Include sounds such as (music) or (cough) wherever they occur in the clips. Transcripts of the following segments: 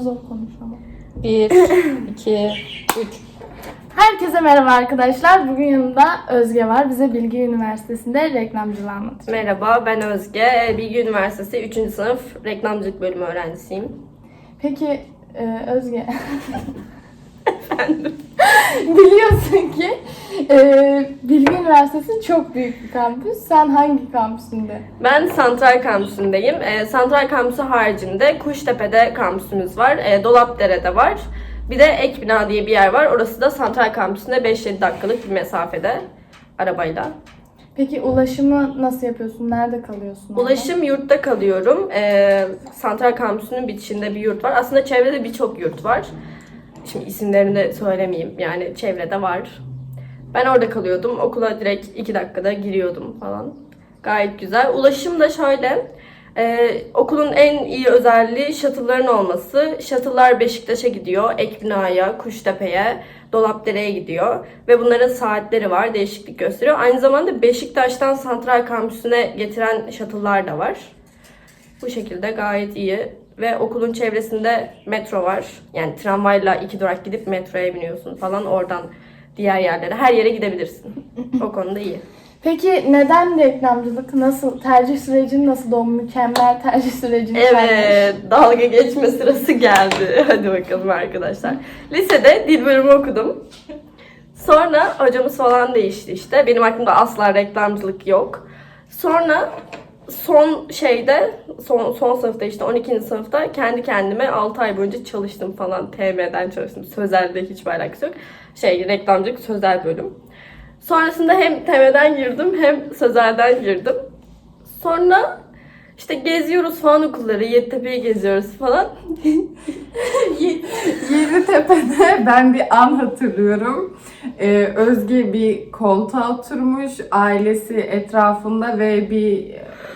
zor konuşuyorum. Bir, iki, üç. Herkese merhaba arkadaşlar. Bugün yanımda Özge var. Bize Bilgi Üniversitesi'nde reklamcılığı anlatacak. Merhaba ben Özge. Bilgi Üniversitesi 3. sınıf reklamcılık bölümü öğrencisiyim. Peki e, Özge. (laughs) (laughs) Biliyorsun ki e, Bilgi Üniversitesi çok büyük bir kampüs. Sen hangi kampüsünde? Ben Santral Kampüsü'ndeyim. Ee, Santral Kampüsü haricinde Kuştepe'de kampüsümüz var. Ee, Dolapdere'de var. Bir de Ek Bina diye bir yer var. Orası da Santral Kampüsü'nde 5-7 dakikalık bir mesafede arabayla. Peki ulaşımı nasıl yapıyorsun? Nerede kalıyorsun? orada? Ulaşım yurtta kalıyorum. Ee, Santral Kampüsü'nün bitişinde bir yurt var. Aslında çevrede birçok yurt var. Şimdi isimlerini de söylemeyeyim. Yani çevrede var. Ben orada kalıyordum. Okula direkt iki dakikada giriyordum falan. Gayet güzel. Ulaşım da şöyle. e, okulun en iyi özelliği shuttle'ların olması. Shuttle'lar Beşiktaş'a gidiyor. Ekbina'ya, Kuştepe'ye, Dolapdere'ye gidiyor. Ve bunların saatleri var. Değişiklik gösteriyor. Aynı zamanda Beşiktaş'tan Santral Kampüsü'ne getiren shuttle'lar da var. Bu şekilde gayet iyi. Ve okulun çevresinde metro var. Yani tramvayla iki durak gidip metroya biniyorsun falan. Oradan diğer yerlere, her yere gidebilirsin. O konuda iyi. Peki neden reklamcılık? Nasıl? Tercih sürecin nasıl? O mükemmel tercih sürecini Evet, dalga geçme sırası geldi. (laughs) Hadi bakalım arkadaşlar. Lisede dil bölümü okudum. Sonra hocamız falan değişti işte. Benim aklımda asla reklamcılık yok. Sonra son şeyde, son, son sınıfta işte 12. sınıfta kendi kendime 6 ay boyunca çalıştım falan. TM'den çalıştım. Sözelde hiçbir alakası yok. Şey, reklamcılık sözel bölüm. Sonrasında hem TM'den girdim hem sözelden girdim. Sonra işte geziyoruz falan okulları, Yeditepe'yi geziyoruz falan. (laughs) Yeditepe'de ben bir an hatırlıyorum. Ee, Özge bir koltuğa oturmuş, ailesi etrafında ve bir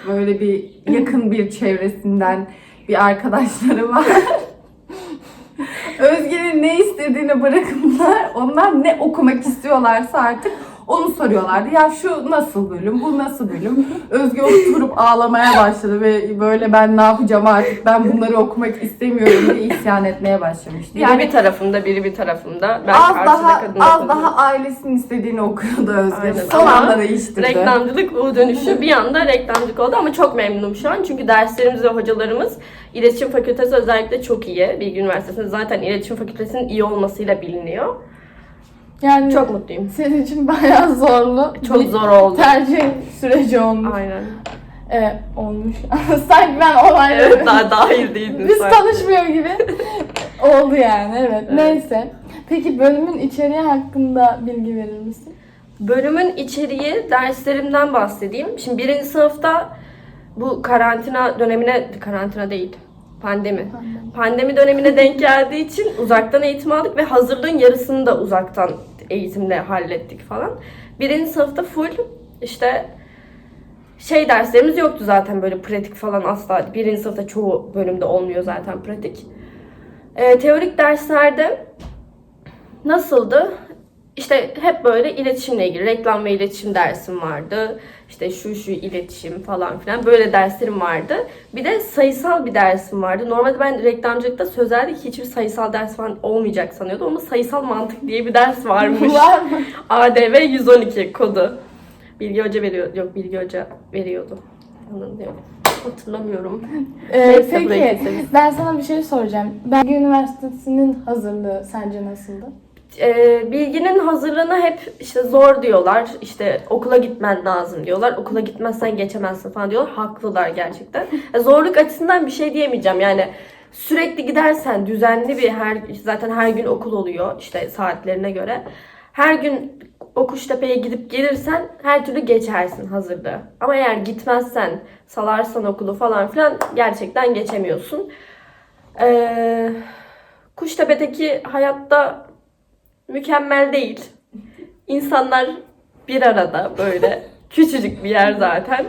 böyle bir yakın bir çevresinden bir arkadaşları var. (laughs) Özge'nin ne istediğini bırakınlar, onlar ne okumak istiyorlarsa artık onu soruyorlardı. Ya şu nasıl bölüm, bu nasıl bölüm? Özge oturup ağlamaya başladı ve böyle ben ne yapacağım artık, ben bunları okumak istemiyorum diye isyan etmeye başlamıştı. Biri Yani bir tarafımda, biri bir tarafımda. Ben az daha az daha ailesinin istediğini okuyordu Özge. Aynen. Son anda değiştirdi. Reklamcılık U dönüşü bir anda reklamcılık oldu ama çok memnunum şu an. Çünkü derslerimiz ve hocalarımız iletişim fakültesi özellikle çok iyi. Bilgi Üniversitesi'nde zaten iletişim fakültesinin iyi olmasıyla biliniyor. Yani Çok mutluyum. senin için bayağı zorlu. Çok bir zor oldu. Tercih süreci olmuş. Aynen. Evet, olmuş. (laughs) Sanki ben olayları... Evet daha dahil değildin Biz sanki. tanışmıyor gibi (laughs) oldu yani evet. Evet. Neyse. Peki bölümün içeriği hakkında bilgi verir misin? Bölümün içeriği derslerimden bahsedeyim. Şimdi birinci sınıfta bu karantina dönemine, karantina değil, pandemi. Pandemi. Pandemi dönemine denk geldiği için uzaktan eğitim aldık ve hazırlığın yarısını da uzaktan eğitimle hallettik falan. Birinci sınıfta full işte şey derslerimiz yoktu zaten böyle pratik falan asla. Birinci sınıfta çoğu bölümde olmuyor zaten pratik. Ee, teorik derslerde nasıldı? İşte hep böyle iletişimle ilgili reklam ve iletişim dersim vardı. İşte şu şu iletişim falan filan böyle derslerim vardı. Bir de sayısal bir dersim vardı. Normalde ben reklamcılıkta sözelde hiçbir sayısal ders falan olmayacak sanıyordum ama sayısal mantık diye bir ders (laughs) varmış. Var mı? ADV 112 kodu. Bilgi Hoca veriyor. Yok Bilgi Hoca veriyordu. Anlamıyorum. Hatırlamıyorum. Ee, Neyse, peki ben sana bir şey soracağım. Bilgi Üniversitesi'nin hazırlığı sence nasıldı? Ee, bilginin hazırlığına hep işte zor diyorlar. İşte okula gitmen lazım diyorlar. Okula gitmezsen geçemezsin falan diyorlar. Haklılar gerçekten. E, zorluk açısından bir şey diyemeyeceğim. Yani sürekli gidersen düzenli bir her zaten her gün okul oluyor işte saatlerine göre. Her gün o Kuştepe'ye gidip gelirsen her türlü geçersin hazırlığı. Ama eğer gitmezsen, salarsan okulu falan filan gerçekten geçemiyorsun. Ee, Kuştepe'deki hayatta mükemmel değil. İnsanlar bir arada böyle küçücük bir yer zaten.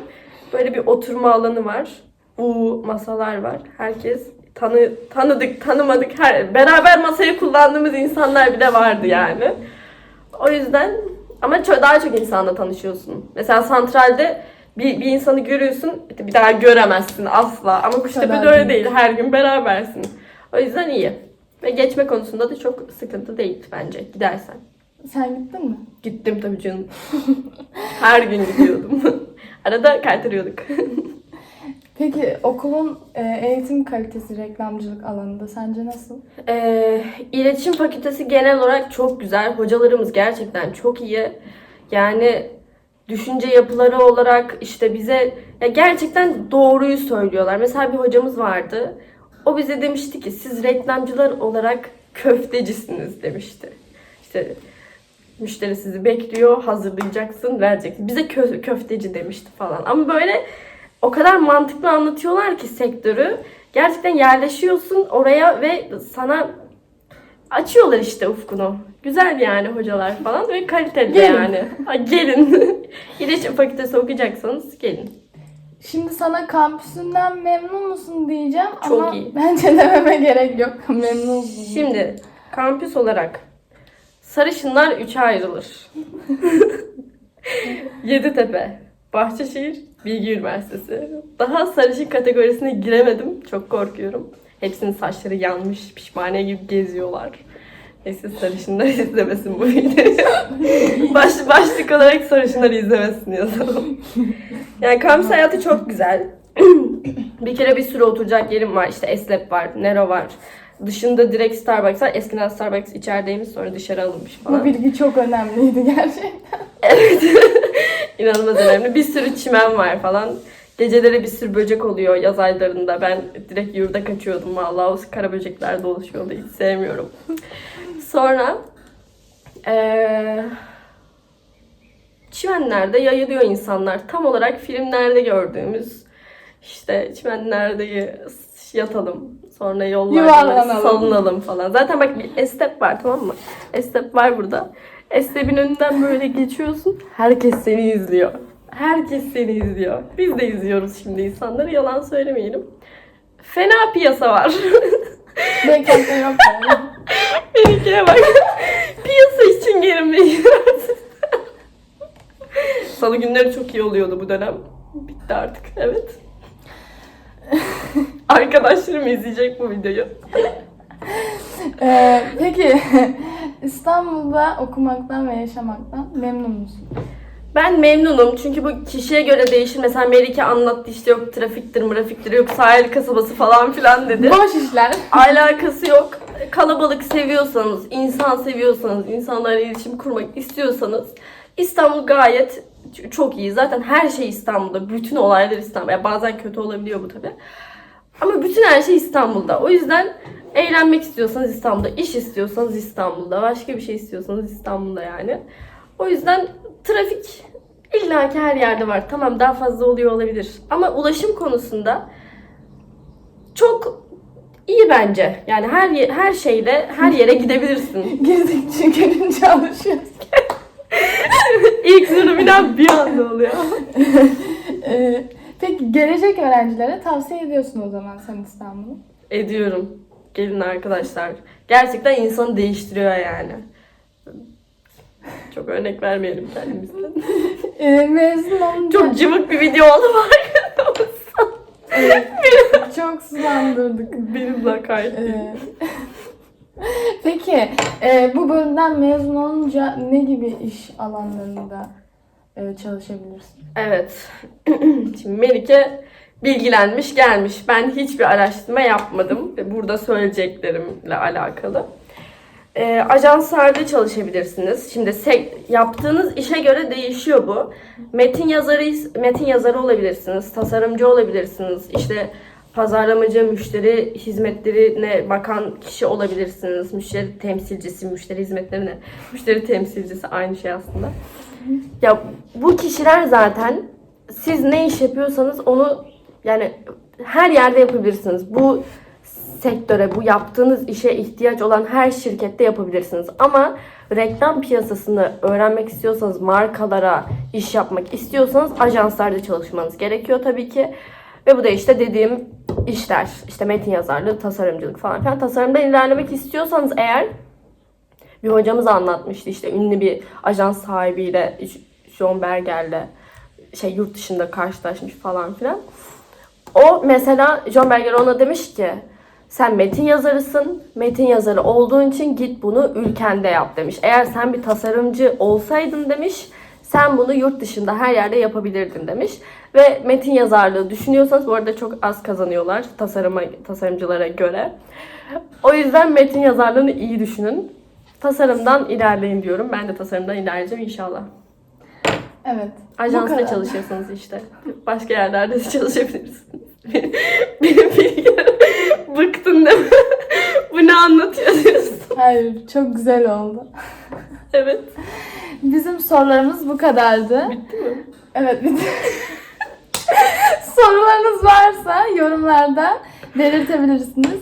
Böyle bir oturma alanı var. U masalar var. Herkes tanı tanıdık, tanımadık her beraber masayı kullandığımız insanlar bile vardı yani. O yüzden ama ço- daha çok insanla tanışıyorsun. Mesela santralde bir, bir insanı görüyorsun, bir daha göremezsin asla. Ama Kuştepe'de öyle değil. Her gün berabersin. O yüzden iyi. Ve geçme konusunda da çok sıkıntı değil bence gidersen. Sen gittin mi? Gittim tabii canım. (laughs) Her gün gidiyordum. (laughs) Arada kaytarıyorduk. (laughs) Peki okulun e, eğitim kalitesi reklamcılık alanında sence nasıl? Ee, iletişim fakültesi genel olarak çok güzel. Hocalarımız gerçekten çok iyi. Yani düşünce yapıları olarak işte bize ya gerçekten doğruyu söylüyorlar. Mesela bir hocamız vardı. O bize demişti ki siz reklamcılar olarak köftecisiniz demişti. İşte müşteri sizi bekliyor, hazırlayacaksın, vereceksin. Bize kö- köfteci demişti falan. Ama böyle o kadar mantıklı anlatıyorlar ki sektörü. Gerçekten yerleşiyorsun oraya ve sana açıyorlar işte ufkunu. Güzel yani hocalar falan ve kaliteli Gelin. yani. Ha, gelin. (laughs) İletişim fakültesi okuyacaksanız gelin. Şimdi sana kampüsünden memnun musun diyeceğim Çok ama iyi. (laughs) bence dememe gerek yok. Memnun Şimdi kampüs olarak sarışınlar üçe ayrılır. (laughs) Yeditepe, Bahçeşehir, Bilgi Üniversitesi. Daha sarışın kategorisine giremedim. Çok korkuyorum. Hepsinin saçları yanmış, pişmaniye gibi geziyorlar. Neyse sarışınlar (laughs) izlemesin bu videoyu. Olarak sarışınlar izlemesin yazalım. (laughs) Yani kampüs hayatı çok güzel. bir kere bir sürü oturacak yerim var. İşte Eslep var, Nero var. Dışında direkt Starbucks var. Eskiden Starbucks içerideymiş sonra dışarı alınmış Bu falan. bilgi çok önemliydi gerçekten. Evet. (laughs) İnanılmaz önemli. Bir sürü çimen var falan. Geceleri bir sürü böcek oluyor yaz aylarında. Ben direkt yurda kaçıyordum vallahi. O kara böcekler dolaşıyordu. Hiç sevmiyorum. Sonra eee çimenlerde yayılıyor insanlar. Tam olarak filmlerde gördüğümüz işte çimenlerde yatalım. Sonra yollarda salınalım falan. Zaten bak bir estep var tamam mı? Estep var burada. Estep'in önünden böyle geçiyorsun. Herkes seni izliyor. Herkes seni izliyor. Biz de izliyoruz şimdi insanları. Yalan söylemeyelim. Fena piyasa var. (laughs) Beklenti yok. (laughs) Benimkine bak. Piyasa için gerilmeyi Salı günleri çok iyi oluyordu bu dönem. Bitti artık. Evet. (laughs) Arkadaşlarım izleyecek bu videoyu. Ee, peki İstanbul'da okumaktan ve yaşamaktan memnun musun? Ben memnunum çünkü bu kişiye göre değişir. Mesela Melike anlattı işte yok trafiktir, mrafiktir, yok sahil kasabası falan filan dedi. Boş işler. Alakası yok. Kalabalık seviyorsanız, insan seviyorsanız, insanlarla iletişim kurmak istiyorsanız İstanbul gayet çok iyi. Zaten her şey İstanbul'da. Bütün olaylar İstanbul'da. Ya bazen kötü olabiliyor bu tabi. Ama bütün her şey İstanbul'da. O yüzden eğlenmek istiyorsanız İstanbul'da, iş istiyorsanız İstanbul'da, başka bir şey istiyorsanız İstanbul'da yani. O yüzden trafik illaki her yerde var. Tamam daha fazla oluyor olabilir. Ama ulaşım konusunda çok iyi bence. Yani her her şeyle her yere gidebilirsin. (laughs) Girdik çünkü (laughs) çalışıyoruz. (laughs) İlk sınıfından bir anda oluyor. (laughs) Ee, peki gelecek öğrencilere tavsiye ediyorsun o zaman sen İstanbul'u. Ediyorum. Gelin arkadaşlar. Gerçekten insanı değiştiriyor yani. Çok örnek vermeyelim kendimizden. Ee, mezun olunca Çok cıvık bir video oldu farkında mısın? (laughs) çok sulandırdık. Benim lakayt. Ee, (laughs) Peki e, bu bölümden mezun olunca ne gibi iş alanlarında e, çalışabilirsin? Evet. (clears throat) Şimdi Melike bilgilenmiş gelmiş. Ben hiçbir araştırma yapmadım. Burada söyleyeceklerimle alakalı. Ee, ajanslarda çalışabilirsiniz. Şimdi sek- yaptığınız işe göre değişiyor bu. Metin yazarı metin yazarı olabilirsiniz, tasarımcı olabilirsiniz. İşte pazarlamacı, müşteri hizmetlerine bakan kişi olabilirsiniz. Müşteri temsilcisi, müşteri hizmetlerine, müşteri temsilcisi aynı şey aslında. Ya bu kişiler zaten siz ne iş yapıyorsanız onu yani her yerde yapabilirsiniz. Bu sektöre, bu yaptığınız işe ihtiyaç olan her şirkette yapabilirsiniz. Ama reklam piyasasını öğrenmek istiyorsanız, markalara iş yapmak istiyorsanız ajanslarda çalışmanız gerekiyor tabii ki. Ve bu da işte dediğim işler. işte metin yazarlığı, tasarımcılık falan filan. Tasarımda ilerlemek istiyorsanız eğer bir hocamız anlatmıştı işte ünlü bir ajans sahibiyle John Berger'le şey yurt dışında karşılaşmış falan filan. O mesela John Berger ona demiş ki sen metin yazarısın. Metin yazarı olduğun için git bunu ülkende yap demiş. Eğer sen bir tasarımcı olsaydın demiş sen bunu yurt dışında her yerde yapabilirdin demiş. Ve metin yazarlığı düşünüyorsanız bu arada çok az kazanıyorlar tasarıma, tasarımcılara göre. O yüzden metin yazarlığını iyi düşünün. Tasarımdan ilerleyin diyorum. Ben de tasarımdan ilerleyeceğim inşallah. Evet. Ajansla kadar. çalışıyorsunuz işte. Başka yerlerde de çalışabilirsiniz. (laughs) Benim bilgilerim bıktın değil mi? Bu ne anlatıyor diyorsun. Hayır, çok güzel oldu. Evet. Bizim sorularımız bu kadardı. Bitti mi? Evet, bitti. (laughs) Sorularınız varsa yorumlarda belirtebilirsiniz.